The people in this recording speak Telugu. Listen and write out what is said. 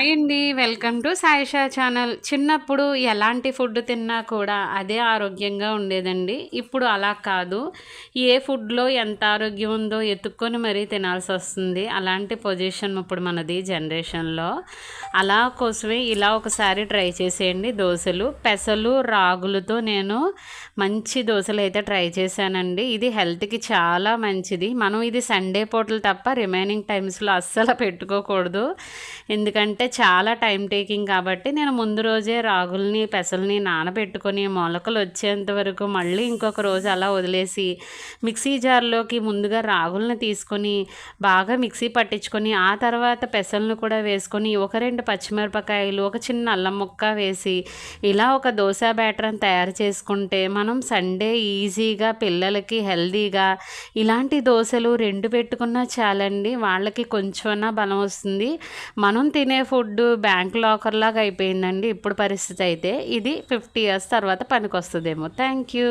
హాయ్ అండి వెల్కమ్ టు సాయిషా ఛానల్. చిన్నప్పుడు ఎలాంటి ఫుడ్ తిన్నా కూడా అదే ఆరోగ్యంగా ఉండేదండి. ఇప్పుడు అలా కాదు. ఏ ఫుడ్లో ఎంత ఆరోగ్యం ఉందో ఎత్తుక్కొని మరీ తినాల్సి వస్తుంది. అలాంటి పొజిషన్ ఇప్పుడు మనది జనరేషన్లో. అలా కోసమే ఇలా ఒకసారి ట్రై చేసేయండి దోశలు. పెసలు రాగులతో నేను మంచి దోశలు అయితే ట్రై చేశానండి. ఇది హెల్త్కి చాలా మంచిది. మనం ఇది సండే పూటలు తప్ప రిమైనింగ్ టైమ్స్లో అస్సలు పెట్టుకోకూడదు. ఎందుకంటే చాలా టైం టేకింగ్ కాబట్టి నేను ముందు రోజే రాగుల్ని పెసల్ని నానబెట్టుకొని మొలకలు వచ్చేంత వరకు మళ్ళీ ఇంకొక రోజు అలా వదిలేసి మిక్సీ జార్లోకి ముందుగా రాగుల్ని తీసుకొని బాగా మిక్సీ పట్టించుకొని ఆ తర్వాత పెసలను కూడా వేసుకొని ఒక రెండు పచ్చిమిరపకాయలు ఒక చిన్న అల్లం ముక్క వేసి ఇలా ఒక దోశ బ్యాటర్ని తయారు చేసుకుంటే మనం సండే ఈజీగా పిల్లలకి హెల్దీగా ఇలాంటి దోశలు రెండు పెట్టుకున్నా చాలండి. వాళ్ళకి కొంచెమన్నా బలం వస్తుంది. మనం తినే ఫుడ్ బ్యాంక్ లాకర్ లాగా అయిపోయిందండి. ఇప్పుడు పరిస్థితి అయితే ఇది ఫిఫ్టీ ఇయర్స్ తర్వాత పనికి వస్తుందేమో థ్యాంక్ యూ.